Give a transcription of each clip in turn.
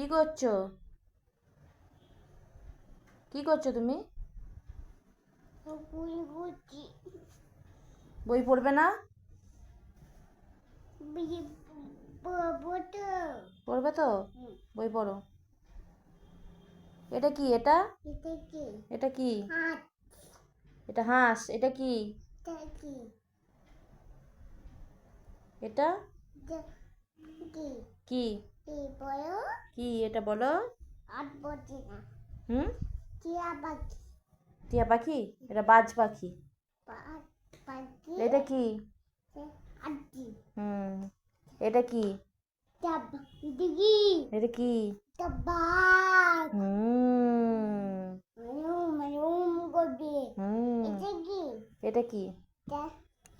কি করছ? কি করছ তুমি? বই পড়বে না? পড়বে তো। বই পড়ো। এটা কি? এটা? এটা কি? এটা হাঁস। এটা কি? এটা কি? কি এটা বলো? হুম? টিয়া পাখি। টিয়া পাখি? এটা বাজ পাখি। এটা কি? হুম। এটা কি? দিগি এটা কি? হুম। এটা কি?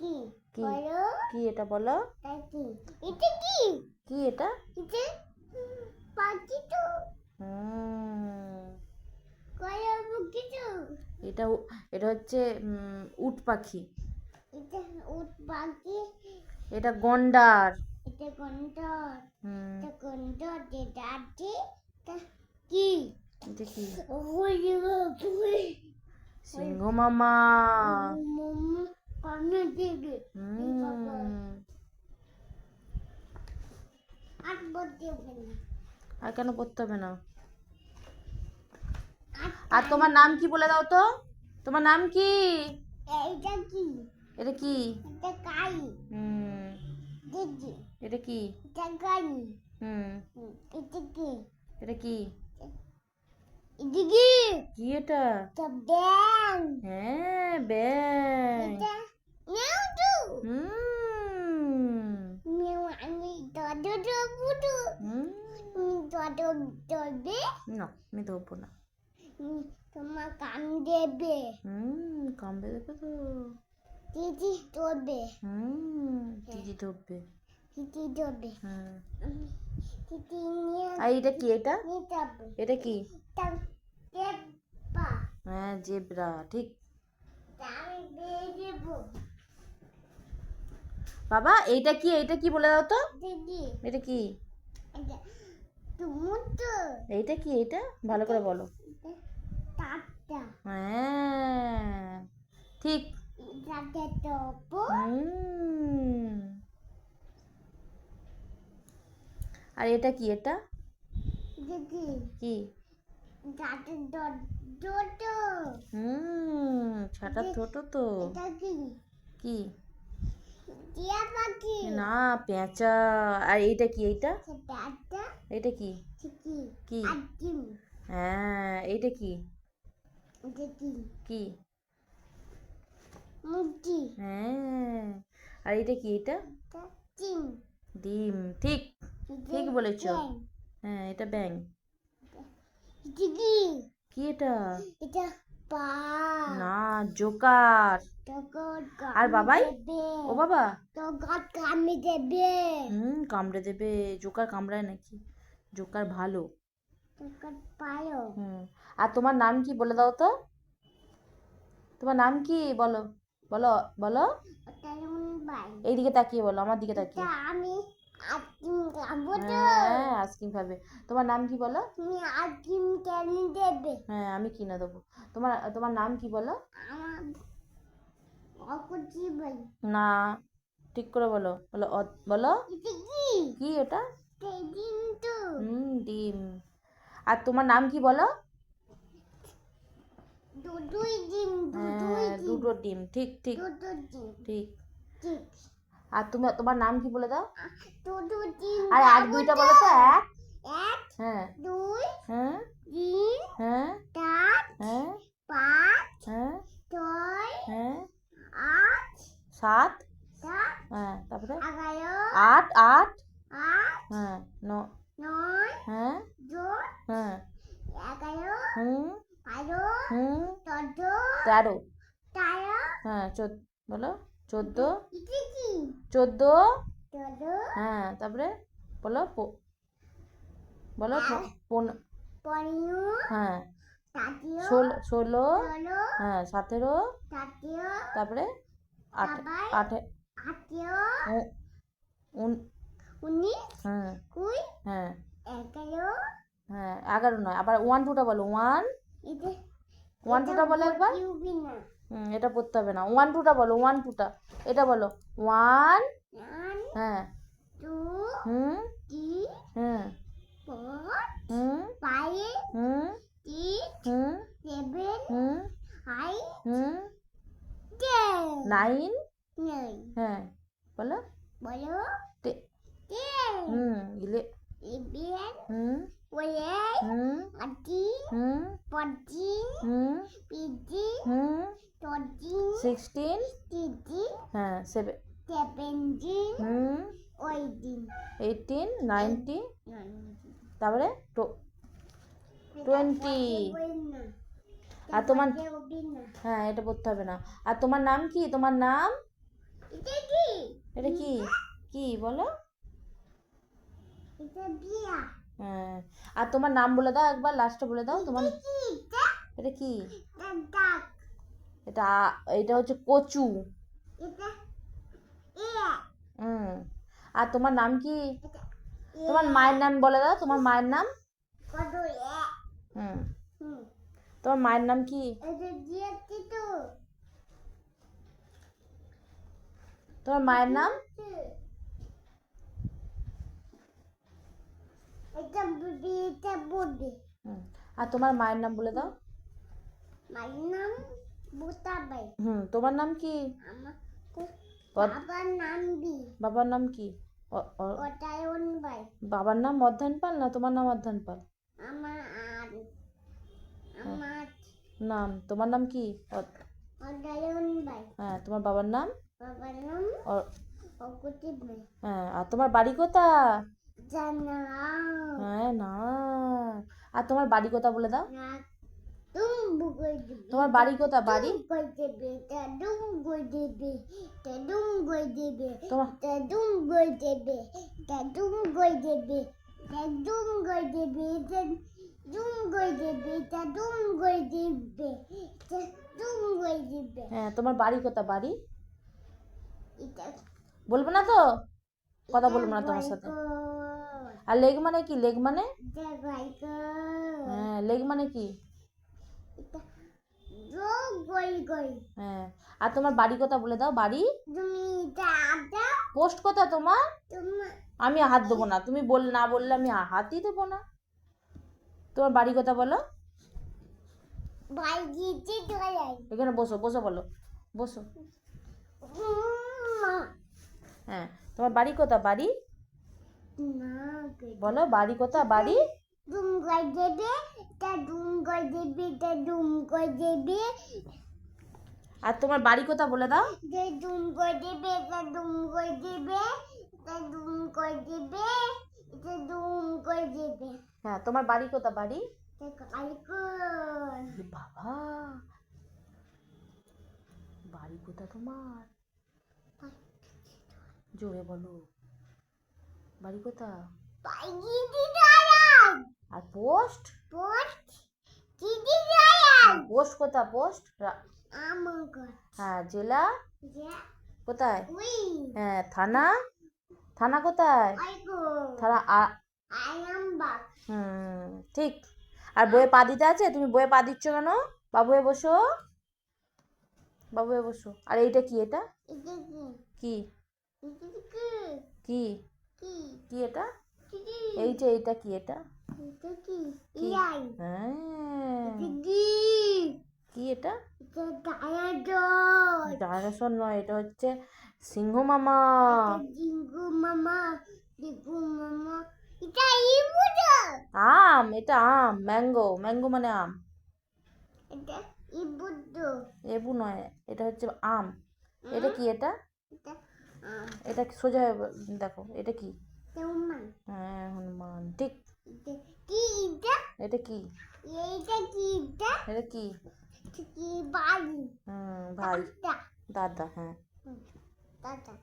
কি? এটা কি এটা বলো? এটা কি? এটা কি? কি এটা? এটা পাখি তো এটা এটা হচ্ছে উট পাখি। এটা উট পাখি। এটা গন্ডার। এটা গন্ডর। এটা গন্ডর যেটা আছে কি? এটা কি? সিংহ মামা। হবে না আর কেন পড়তে হবে না? আর তোমার নাম কি বলে দাও তো? তোমার নাম কি? এইটা কি? এটা কি? এটা কাই। হুম। এটা কি? এটা গাই হুম। এটা কি? এটা কি? এটা কি এটা? এটা ব্যাং হ্যাঁ ব্যাং এটা নেও তো হুম নেও আমি দদ দবুদু হুম না আমি ধরবো না। তোমার কান দেবে। হুম কামড়ে দেবে তো। দিদি দেবে হুম দিদি ধরবে। দিদি দেবে হ্যাঁ দিদি নিয়ে আর এটা কি এটা? এটা কি? হ্যাঁ জেব্রা ঠিক। বাবা এইটা কি এইটা কি বলে দাও তো? এটা কি? এইটা কি এইটা? ভালো করে বলো। হ্যাঁ ঠিক। আর এটা কি এটা? কি? হুম ছাটা ছোট তো। কি? কি? টিয়া পাখি। না পেঁচা। আর এইটা কি এইটা? এটা কি? কি? হ্যাঁ এটা কি? কি? হ্যাঁ আর এটা কি এটা? ডিম। ঠিক ঠিক বলেছ। হ্যাঁ এটা ব্যাং কি? এটা? এটা পা না জোকার। আর বাবাই? ও বাবা? তখন কামি দেবে। হুম কামড়ে দেবে। জোকার কামড়ায় নাকি? জোকার ভালো। হুম। আর তোমার নাম কি বলে দাও তো? তোমার নাম কি বলো? বলো বলো। বাই এইদিকে তাকিয়ে বলো আমার দিকে তাকিয়ে। আমি আদিম খাব তো। হ্যাঁ আইসক্রিম খাবে। তোমার নাম কি বলো? তুমি আদিম কেন দেবে? হ্যাঁ আমি কিনে দেবো। তোমার তোমার নাম কি বলো? আমার না ঠিক করে বলো। বলো বলো। কি এটা? সেদিন তো হুম ডিম। আর তোমার নাম কি বলো? দুদুই ডিম হ্যাঁ দুটো ডিম ঠিক ঠিক। ঠিক। আর তুমি তোমার নাম কি বলে দাও? দুদু ডিম আর এক দুইটা বলো তো এক। এক হ্যাঁ। দুই হ্যাঁ। তিন হ্যাঁ। চার হ্যাঁ। পাঁচ হ্যাঁ। ছয় হ্যাঁ। আট সাত। হ্যাঁ তারপরে? আট। আট হ্যাঁ ন হ্যাঁ। হুম। হুম। তেরো। হ্যাঁ চোদ্দ বলো। চোদ্দ। চোদ্দ। হ্যাঁ তারপরে বলো বলো হ্যাঁ। ষোলো হ্যাঁ সতেরো তারপরে আট আটিও উনিশ হ্যাঁ। কুড়ি হ্যাঁ। হ্যাঁ এগারো নয়। আবার ওয়ান টুটা বলো। ওয়ান ওয়ান টুটা বলো একবার। হুম এটা পড়তে হবে না। ওয়ান টুটা বলো ওয়ান টুটা এটা বলো। ওয়ান হ্যাঁ। টু হুম হুম। হুম হুম হুম হুম হুম। নাইন হ্যাঁ বলো। বলো টে- টেন হুম ইলে eleven hmm twelve hmm thirteen hmm fourteen hmm fifteen hmm fourteen sixteen হ্যাঁ সেভেন সেভেন্টিন হুম। এইটিন নাইনটি তারপরে টোয়েন্টি আর তোমার হ্যাঁ এটা পড়তে হবে না। আর তোমার নাম কি? তোমার নাম? এটা কি? কি? বলো। হ্যাঁ। আর তোমার নাম বলে দাও একবার লাস্টে বলে দাও তোমার এটা কি? এটা এটা হচ্ছে কচু। হুম। আর তোমার নাম কি? তোমার মায়ের নাম বলে দাও তোমার মায়ের নাম? হুম। তোমার মায়ের নাম কি? তোমার মায়ের নাম? আর তোমার মায়ের নাম বলে দাও। মায়ের নাম বুতাবাই হুম তোমার নাম কি? বাবার নাম বি বাবার নাম কি? অটায়ন ভাই বাবার নাম অধ্যায়ন পাল না তোমার নাম অধ্যায়ন পাল? আমার আর আমার নাম তোমার নাম কি? অটায়ন ভাই হ্যাঁ তোমার বাবার নাম? বাবার নাম ভাই হ্যাঁ আর তোমার বাড়ি কোথা জানা হ্যাঁ না আর তোমার বাড়ি কোথা বলে দাও? তোমার বাড়ি কোথা বাড়ি তোমার বাড়ি কোথা বাড়ি বলব না তো কথা বলব না তোমার সাথে আর লেগ মানে কি লেগ মানে হ্যাঁ লেগ মানে কি হ্যাঁ আর তোমার বাড়ি কথা বলে দাও বাড়ি? পোস্ট কোথা তোমার? আমি হাত দেবো না তুমি বল না বললে আমি হাতই দেবো না। তোমার বাড়ি কোথা বলো। এখানে বসো বসো বলো বসো। হ্যাঁ তোমার বাড়ি কোথা বাড়ি? বলো বাড়ি কোথা বাড়ি? ডুম দেবে তা ডুম দেবে তা ডুম দেবে। আর তোমার বাড়ি কোথা বলে দাও? ডুম গই দেবে তা ডুম দেবে তা ডুম দেবে ডুম দেবে। হ্যাঁ তোমার বাড়ি কোথা বাড়ি? বাবা বাড়ি কোথা তোমার? জোরে বলো। বাড়ি কোথা ধরাই আর পোস্ট পোস্ট দিদি ধরাই পোস্ট কোথা পোস্ট হ্যাঁ জেলা? কোথায়? হ্যাঁ থানা? থানা কোথায়? আইগো। থানা হুম ঠিক। আর বইয়ে পা দিতে আছে? তুমি বইয়ে পা দিচ্ছ কেন? বাবুয়ে বসো। বাবুয়ে বসো। আর এইটা কি এটা? কি? কি? কি? এটা? এইটা এইটা কি এটা? কি এটা কি কি এটা এটা ডায়াডর ডাইনোসর নয় এটা হচ্ছে সিংহ মামা জিঙ্গু মামা জিঙ্গু মামা এটা আম এটা আম ম্যাঙ্গো ম্যাঙ্গো মানে আম এটা লেবু নয় এটা হচ্ছে আম এটা কি এটা এটা সোজা দেখো এটা কি হ্যাঁ হনুমান ঠিক কি এটা এটা কি এইটা কি এটা এটা কি এটা কি বাড়ি হুম ভাই এটা দাদা হ্যাঁ দাদা